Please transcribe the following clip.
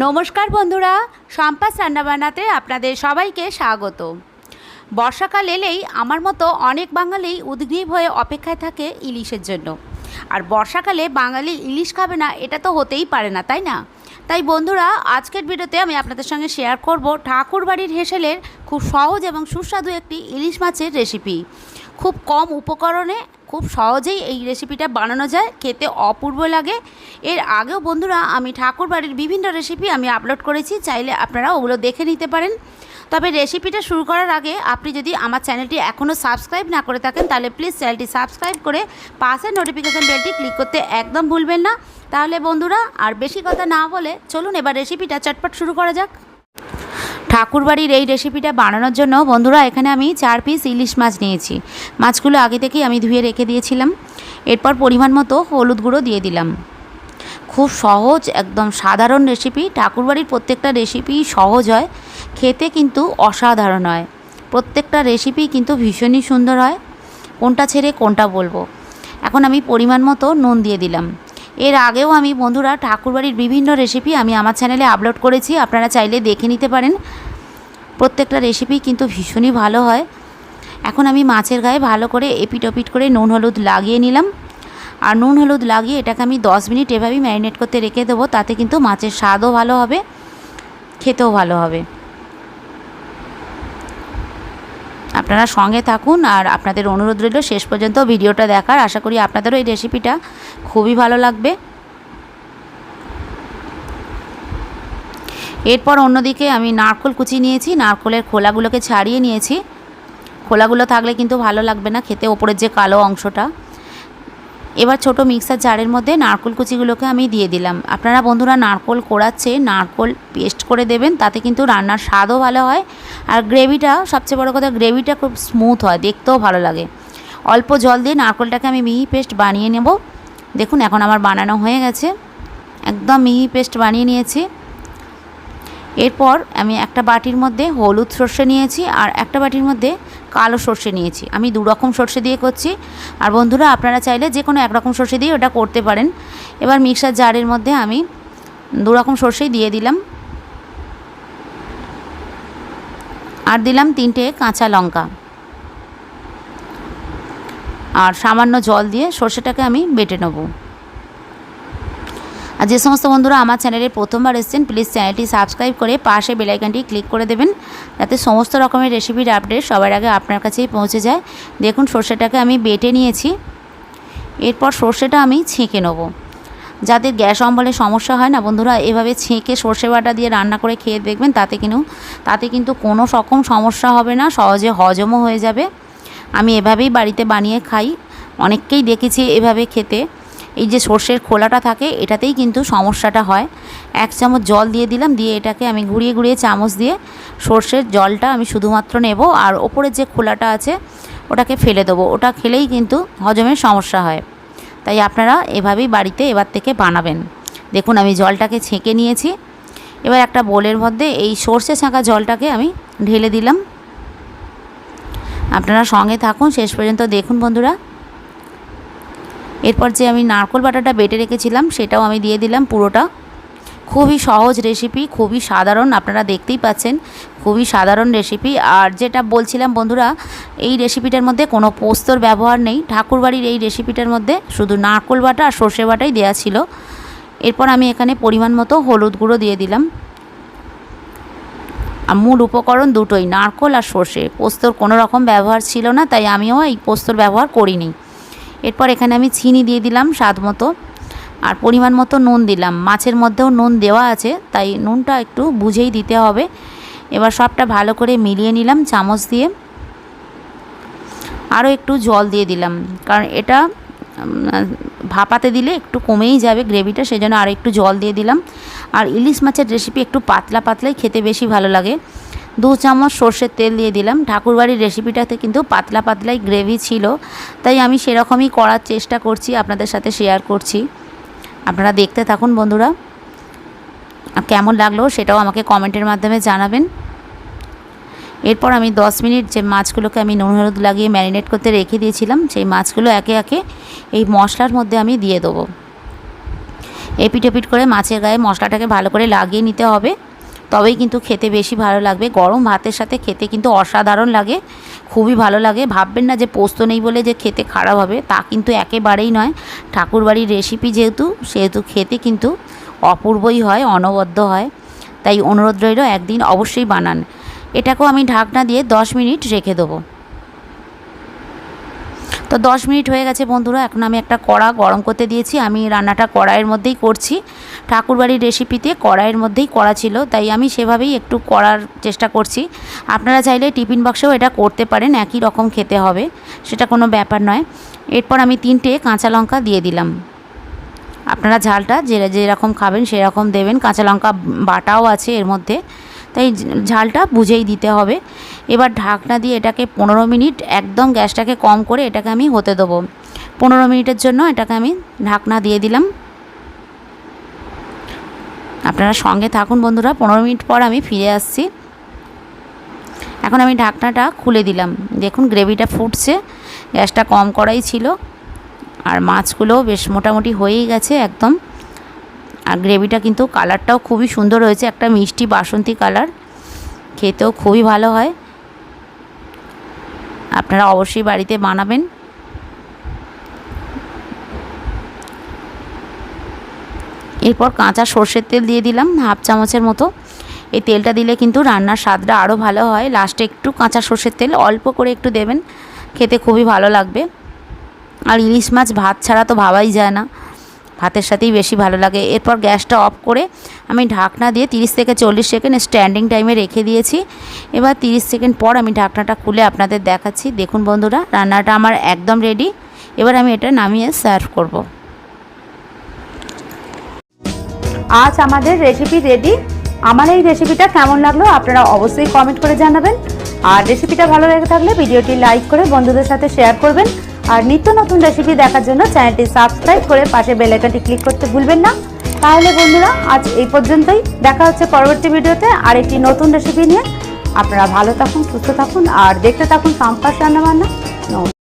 নমস্কার বন্ধুরা সম্পাস রান্নাবান্নাতে আপনাদের সবাইকে স্বাগত। বর্ষাকাল এলেই আমার মতো অনেক বাঙালি উদ্গ্রীব হয়ে অপেক্ষায় থাকে ইলিশের জন্য। আর বর্ষাকালে বাঙালি ইলিশ খাবে না, এটা তো হতেই পারে না, তাই না? তাই বন্ধুরা, আজকের ভিডিওতে আমি আপনাদের সঙ্গে শেয়ার করব ঠাকুরবাড়ির হেসেলের খুব সহজ এবং সুস্বাদু একটি ইলিশ মাছের রেসিপি খুব কম উপকরণে খুব সহজেই এই রেসিপিটা বানানো যায়, খেতে অপূর্ব লাগে। এর আগেও বন্ধুরা আমি ঠাকুর বাড়ির বিভিন্ন রেসিপি আমি আপলোড করেছি, চাইলে আপনারা ওগুলো দেখে নিতে পারেন। তবে রেসিপিটা শুরু করার আগে আপনি যদি আমার চ্যানেলটি এখনও সাবস্ক্রাইব না করে থাকেন, তাহলে প্লিজ চ্যানেলটি সাবস্ক্রাইব করে পাশের নোটিফিকেশান বেলটি ক্লিক করতে একদম ভুলবেন না। তাহলে বন্ধুরা, আর বেশি কথা না বলে চলুন এবার রেসিপিটা চটপট শুরু করা যাক। ঠাকুরবাড়ির এই রেসিপিটা বানানোর জন্য বন্ধুরা, এখানে আমি চার পিস ইলিশ মাছ নিয়েছি। মাছগুলো আগে থেকেই আমি ধুয়ে রেখে দিয়েছিলাম। এরপর পরিমাণ মতো হলুদ গুঁড়ো দিয়ে দিলাম। খুব সহজ, একদম সাধারণ রেসিপি ঠাকুরবাড়ির প্রত্যেকটা রেসিপি সহজ হয়, খেতে কিন্তু অসাধারণ হয়। প্রত্যেকটা রেসিপি কিন্তু ভীষণই সুন্দর হয়। কোনটা ছেড়ে কোনটা বলব? এখন আমি পরিমাণ মতো নুন দিয়ে দিলাম। এর আগেও আমি বন্ধুরা, ঠাকুরবাড়ির বিভিন্ন রেসিপি আমি আমার চ্যানেলে আপলোড করেছি। আপনারা চাইলে দেখে নিতে পারেন। প্রত্যেকটা রেসিপি কিন্তু ভীষণই ভালো হয়। এখন আমি মাছের গায়ে ভালো করে এপিট ওপিট করে নুন, হলুদ লাগিয়ে নিলাম। আর নুন, হলুদ লাগিয়ে এটাকে আমি দশ মিনিট এভাবেই ম্যারিনেট করতে রেখে দেবো, তাতে কিন্তু মাছের স্বাদও ভালো হবে, খেতেও ভালো হবে। আপনারা সঙ্গে থাকুন আর আপনাদের অনুরোধ রইল শেষ পর্যন্ত ভিডিওটা দেখার। আশা করি আপনাদেরও এই রেসিপিটা খুবই ভালো লাগবে। এরপর অন্যদিকে আমি নারকোল কুচি নিয়েছি, নারকোলের খোলাগুলোকে ছাড়িয়ে নিয়েছি। খোলাগুলো থাকলে কিন্তু ভালো লাগবে না খেতে, ওপরের যে কালো অংশটা। এবার ছোট মিক্সার জারের মধ্যে নারকোল কুচিগুলোকে আমি দিয়ে দিলাম। আপনারা বন্ধুরা নারকোল কোড়াচ্ছে, নারকোল পেস্ট করে দেবেন, তাতে কিন্তু রান্নার স্বাদও ভালো হয়। আর গ্রেভিটা, সবচেয়ে বড় কথা, গ্রেভিটা খুব স্মুথ হয়, দেখতেও ভালো লাগে। অল্প জল দিয়ে নারকোলটাকে আমি মিহি পেস্ট বানিয়ে নেব। দেখুন, এখন আমার বানানো হয়ে গেছে। একদম মিহি পেস্ট বানিয়ে নিয়েছি। এরপর আমি একটা বাটির মধ্যে হলুদ সর্ষে নিয়েছি আর একটা বাটির মধ্যে কালো সর্ষে নিয়েছি। আমি দু রকম সর্ষে দিয়ে করছি। আর বন্ধুরা, আপনারা চাইলে যে কোনো একরকম সর্ষে দিয়ে ওটা করতে পারেন। এবার মিক্সার জারের মধ্যে আমি দু রকম সর্ষেই দিয়ে দিলাম। আর দিলাম তিনটে কাঁচা লঙ্কা। আর সামান্য জল দিয়ে সর্ষেটাকে আমি বেটে নেব। আর যে সমস্ত বন্ধুরা আমার চ্যানেলে প্রথমবার এসেছেন প্লিজ চ্যানেলটি সাবস্ক্রাইব করে পাশে বেলাইকানটি ক্লিক করে দেবেন, যাতে সমস্ত রকমের রেসিপির আপডেট সবার আগে আপনার কাছেই পৌঁছে যায়। দেখুন, সর্ষেটাকে আমি বেটে নিয়েছি। এরপর সর্ষেটা আমি ছেঁকে নেব। যাদের গ্যাস অম্বলের সমস্যা হয় না, বন্ধুরা, এভাবে ছেঁকে সর্ষে বাটা দিয়ে রান্না করে খেয়ে দেখবেন, তাতে কিন্তু তাতে কিন্তু কোনো রকম সমস্যা হবে না, সহজে হজমও হয়ে যাবে। আমি এভাবেই বাড়িতে বানিয়ে খাই, অনেককেই দেখেছি এভাবে খেতে। এই যে সর্ষের খোলাটা থাকে, এটাতেই কিন্তু সমস্যাটা হয়। এক চামচ জল দিয়ে দিলাম, দিয়ে এটাকে আমি ঘুরিয়ে ঘুরিয়ে চামচ দিয়ে সর্ষের জলটা আমি শুধুমাত্র নেব আর ওপরের যে খোলাটা আছে, ওটাকে ফেলে দেবো। ওটা খেলেই কিন্তু হজমের সমস্যা হয়। তাই আপনারা এভাবেই বাড়িতে এবার থেকে বানাবেন। দেখুন, আমি জলটাকে ছেঁকে নিয়েছি। এবার একটা বোলের মধ্যে এই সর্ষে ছাঁকা জলটাকে আমি ঢেলে দিলাম। আপনারা সঙ্গে থাকুন। শেষ পর্যন্ত দেখুন বন্ধুরা। এরপর যে আমি নারকোল বাটাটা বেটে রেখেছিলাম, সেটাও আমি দিয়ে দিলাম পুরোটা। খুবই সহজ রেসিপি খুবই সাধারণ, আপনারা দেখতেই পাচ্ছেন, খুবই সাধারণ রেসিপি আর যেটা বলছিলাম বন্ধুরা, এই রেসিপিটার মধ্যে কোনো পোস্তর ব্যবহার নেই। ঠাকুরবাড়ির এই রেসিপিটার মধ্যে শুধু নারকোল বাটা আর সর্ষে বাটাই দেওয়া ছিল। এরপর আমি এখানে পরিমাণ মতো হলুদ গুঁড়ো দিয়ে দিলাম। আর মূল উপকরণ দুটোই, নারকোল আর সর্ষে। পোস্তর কোনো রকম ব্যবহার ছিল না, তাই আমিও এই পোস্তর ব্যবহার করিনি। এরপর এখানে আমি চিনি দিয়ে দিলাম স্বাদ মতো। আর পরিমাণ মতো নুন দিলাম। মাছের মধ্যেও নুন দেওয়া আছে, তাই নুনটা একটু বুঝেই দিতে হবে। এবার সবটা ভালো করে মিলিয়ে নিলাম চামচ দিয়ে। আরও একটু জল দিয়ে দিলাম, কারণ এটা ভাপাতে দিলে একটু কমেই যাবে গ্রেভিটা সেই জন্য আরও একটু জল দিয়ে দিলাম। আর ইলিশ মাছের রেসিপি একটু পাতলা পাতলাই খেতে বেশি ভালো লাগে। দু চামচ সর্ষের তেল দিয়ে দিলাম। ঠাকুরবাড়ির রেসিপিটাতে কিন্তু পাতলা পাতলাই গ্রেভি ছিল। তাই আমি সেরকমই করার চেষ্টা করছি, আপনাদের সাথে শেয়ার করছি। আপনারা দেখতে থাকুন বন্ধুরা। কেমন লাগল সেটাও আমাকে কমেন্টের মাধ্যমে জানাবেন। এরপর আমি দশ মিনিট যে মাছগুলোকে আমি নুন হলুদ লাগিয়ে ম্যারিনেট করতে রেখে দিয়েছিলাম, সেই মাছগুলো একে একে এই মশলার মধ্যে আমি দিয়ে দেবো। এপিট এপিট করে মাছের গায়ে মশলাটাকে ভালো করে লাগিয়ে নিতে হবে। তবেই কিন্তু খেতে বেশি ভালো লাগবে। গরম ভাতের সাথে খেতে কিন্তু অসাধারণ লাগে, খুবই ভালো লাগে। ভাববেন না যে পোস্ত নেই বলে যে খেতে খারাপ হবে, তা কিন্তু একেবারেই নয়। ঠাকুরবাড়ির রেসিপি যেহেতু, সেহেতু খেতে কিন্তু অপূর্বই হয়, অনবদ্য হয়। তাই অনুরোধ রইল একদিন অবশ্যই বানান। এটাকেও আমি ঢাকনা দিয়ে দশ মিনিট রেখে দেবো। তো দশ মিনিট হয়ে গেছে বন্ধুরা, এখন আমি একটা কড়া গরম করতে দিয়েছি। আমি রান্নাটা কড়াইয়ের মধ্যেই করছি। ঠাকুরবাড়ির রেসিপিতে কড়াইয়ের মধ্যেই করা ছিল, তাই আমি সেভাবেই একটু করার চেষ্টা করছি। আপনারা চাইলে টিফিন বক্সেও এটা করতে পারেন, একই রকম খেতে হবে, সেটা কোনো ব্যাপার নয়। এরপর আমি তিনটে কাঁচা লঙ্কা দিয়ে দিলাম। আপনারা ঝালটা যে, যেরকম খাবেন সেরকম দেবেন। কাঁচা লঙ্কা বাটাও আছে এর মধ্যে। তাই ঝালটা বুঝেই দিতে হবে। এবার ঢাকনা দিয়ে এটাকে পনেরো মিনিট একদম গ্যাসটাকে কম করে এটাকে আমি হতে দেবো। পনেরো মিনিটের জন্য এটাকে আমি ঢাকনা দিয়ে দিলাম। আপনারা সঙ্গে থাকুন বন্ধুরা, পনেরো মিনিট পর আমি ফিরে আসছি। এখন আমি ঢাকনাটা খুলে দিলাম। দেখুন গ্রেভিটা ফুটছে, গ্যাসটা কম করাই ছিল। আর মাছগুলোও বেশ মোটামুটি হয়েই গেছে একদম। আর গ্রেভিটা কিন্তু কালারটাও খুবই সুন্দর হয়েছে, একটা মিষ্টি বাসন্তী কালার। খেতেও খুবই ভালো হয়। আপনারা অবশ্যই বাড়িতে বানাবেন। এরপর কাঁচা সর্ষের তেল দিয়ে দিলাম, হাফ চামচের মতো। এই তেলটা দিলে কিন্তু রান্নার স্বাদটা আরও ভালো হয়। লাস্টে একটু কাঁচা সর্ষের তেল অল্প করে একটু দেবেন, খেতে খুবই ভালো লাগবে। আর ইলিশ মাছ ভাত ছাড়া তো ভাবাই যায় না। ভাতের সাথেই বেশি ভালো লাগে। এরপর গ্যাসটা অফ করে আমি ঢাকনা দিয়ে তিরিশ থেকে চল্লিশ সেকেন্ড স্ট্যান্ডিং টাইমে রেখে দিয়েছি। এবার তিরিশ সেকেন্ড পর আমি ঢাকনাটা খুলে আপনাদের দেখাচ্ছি। দেখুন বন্ধুরা, রান্নাটা আমার একদম রেডি এবার আমি এটা নামিয়ে সার্ভ করব। আজ আমাদের রেসিপি রেডি আমার এই রেসিপিটা কেমন লাগল আপনারা অবশ্যই কমেন্ট করে জানাবেন। আর রেসিপিটা ভালো লেগে থাকলে ভিডিওটি লাইক করে বন্ধুদের সাথে শেয়ার করবেন। আর নিত্য নতুন রেসিপি দেখার জন্য চ্যানেলটি সাবস্ক্রাইব করে পাশে বেলাইকনটি ক্লিক করতে ভুলবেন না। তাহলে বন্ধুরা, আজ এই পর্যন্তই। দেখা হচ্ছে পরবর্তী ভিডিওতে আর একটি নতুন রেসিপি নিয়ে। আপনারা ভালো থাকুন, সুস্থ থাকুন, আর দেখতে থাকুন সাম্পাস রান্নাবান্না।